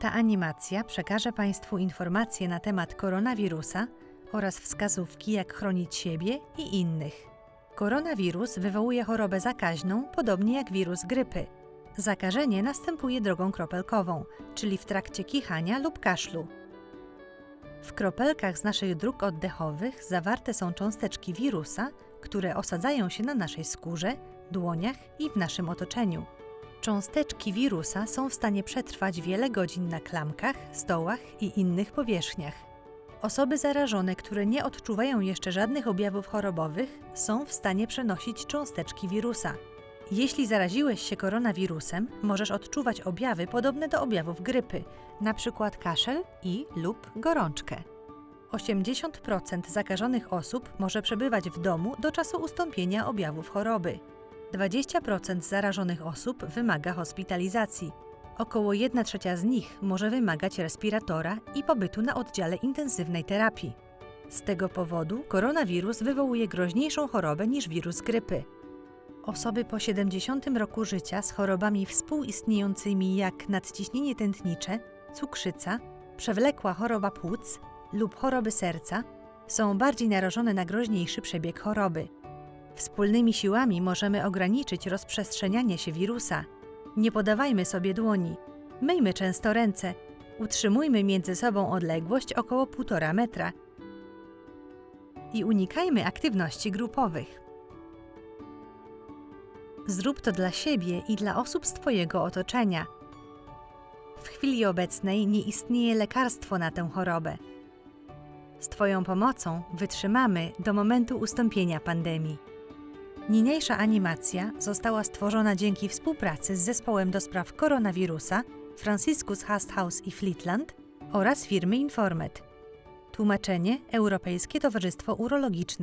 Ta animacja przekaże Państwu informacje na temat koronawirusa oraz wskazówki, jak chronić siebie i innych. Koronawirus wywołuje chorobę zakaźną, podobnie jak wirus grypy. Zakażenie następuje drogą kropelkową, czyli w trakcie kichania lub kaszlu. W kropelkach z naszych dróg oddechowych zawarte są cząsteczki wirusa, które osadzają się na naszej skórze, dłoniach i w naszym otoczeniu. Cząsteczki wirusa są w stanie przetrwać wiele godzin na klamkach, stołach i innych powierzchniach. Osoby zarażone, które nie odczuwają jeszcze żadnych objawów chorobowych, są w stanie przenosić cząsteczki wirusa. Jeśli zaraziłeś się koronawirusem, możesz odczuwać objawy podobne do objawów grypy, np. kaszel i lub gorączkę. 80% zakażonych osób może przebywać w domu do czasu ustąpienia objawów choroby. 20% zarażonych osób wymaga hospitalizacji. Około 1 trzecia z nich może wymagać respiratora i pobytu na oddziale intensywnej terapii. Z tego powodu koronawirus wywołuje groźniejszą chorobę niż wirus grypy. Osoby po 70 roku życia z chorobami współistniejącymi jak nadciśnienie tętnicze, cukrzyca, przewlekła choroba płuc lub choroby serca są bardziej narażone na groźniejszy przebieg choroby. Wspólnymi siłami możemy ograniczyć rozprzestrzenianie się wirusa. Nie podawajmy sobie dłoni, myjmy często ręce, utrzymujmy między sobą odległość około 1,5 metra i unikajmy aktywności grupowych. Zrób to dla siebie i dla osób z Twojego otoczenia. W chwili obecnej nie istnieje lekarstwo na tę chorobę. Z Twoją pomocą wytrzymamy do momentu ustąpienia pandemii. Niniejsza animacja została stworzona dzięki współpracy z zespołem do spraw koronawirusa Franciscus Hasthouse i Fleetland oraz firmy Informet. Tłumaczenie Europejskie Towarzystwo Urologiczne.